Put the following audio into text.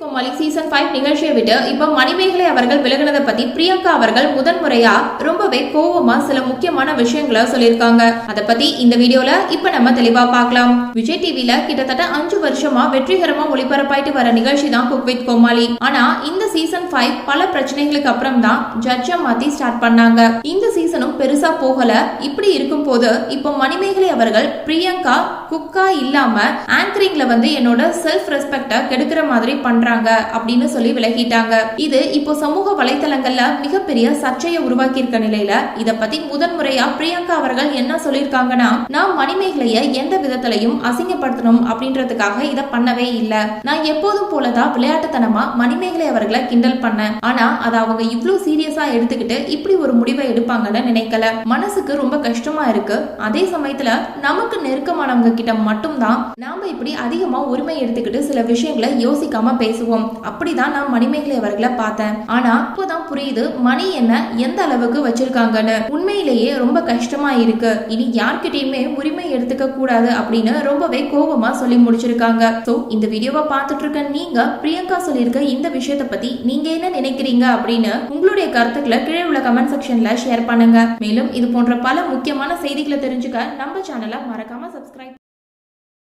கோமாளி season five நிகழ்ச்சியை விட்டு இப்போ மணிமேகலை அவர்கள் விலகினதை பத்தி பிரியங்கா அவர்கள் முதன்முறையா ரொம்பவே கோவமா சில முக்கியமான விஷயங்களை சொல்லியிருக்காங்க. அதை பத்தி இந்த வீடியோல இப்ப நம்ம தெளிவா பார்க்கலாம். விஜய் டிவில கிட்டத்தட்ட அஞ்சு வருஷமா வெற்றிகரமா ஒளிபரப்பாயிட்டு வர நிகழ்ச்சி தான் குக் வித் கோமாளி. ஆனா இந்த சீசன் ஃபைவ் பல பிரச்சனைகளுக்கு அப்புறம் தான் ஜட்ஜை மாத்தி ஸ்டார்ட் பண்ணாங்க. இந்த சீசனும் பெருசா போகல. இப்படி இருக்கும் போது இப்போ மணிமேகலை அவர்கள் பிரியங்கா குக்கா இல்லாம ஆங்கரிங்ல வந்து என்னோட செல்ஃப் ரெஸ்பெக்ட கெடுக்கிற மாதிரி பண்றாங்க அப்படின்னு சொல்லி விலகிட்டாங்க. இது இப்போ சமூக வலைதளங்கள்ல மிகப்பெரிய சர்ச்சையை உருவாக்கி இருக்க நிலையில இத பத்தி முதன்முறையா பிரியங்கா அவர்கள் என்ன சொல்லியிருக்காங்கன்னா நான் மணிமேகலைய எந்த விதத்திலையும் அசிங்கப்படுத்தணும் அப்படின்றதுக்காக இத பண்ணவே இல்லை. நான் எப்போதும் போலதான் விளையாட்டுத்தனமா மணிமேகலை அவர்களை கிண்டல் பண்ணேன் ஆனா அதை அவங்க இவ்வளவு சீரியஸா எடுத்துக்கிட்டு இப்படி ஒரு முடிவை எடுப்பாங்கன்னு நினைக்கல. மனசுக்கு ரொம்ப கஷ்டமா இருக்கு. அதே சமயத்துல நமக்கு நெருக்கமானவங்க கிட்ட மட்டும்தான் நாம இப்படி அதிகமா உரிமை எடுத்துக்கிட்டு சில விஷயங்களை யோசிக்காம பேசுவோம். அப்படிதான் நான் மணிமேகலை அவர்களை பார்த்தேன். ஆனா இப்போதான் புரியுது மணி என்ன எந்த அளவுக்கு வச்சிருக்காங்கன்னு. உண்மையிலேயே ரொம்ப கஷ்டமா இருக்கு. இனி யார்கிட்டயுமே உரிமை எடுத்துக்க கூடாது அப்படின்னு ரொம்பவே கோபமா சொல்லி முடிச்சிருக்காங்க. சோ இந்த வீடியோவை பார்த்துட்டு இருக்க நீங்க பிரியங்கா சொல்லியிருக்க இந்த விஷயத்தை பத்தி நீங்க என்ன நினைக்கிறீங்க அப்படின்னு உங்களுடைய கருத்துக்களை கீழே உள்ள கமெண்ட் செக்ஷன்ல ஷேர் பண்ணுங்க. மேலும் இது போன்ற பல முக்கியமான செய்திகளை தெரிஞ்சுக்க நம்ம சேனலை மறக்காம சப்ஸ்கிரைப்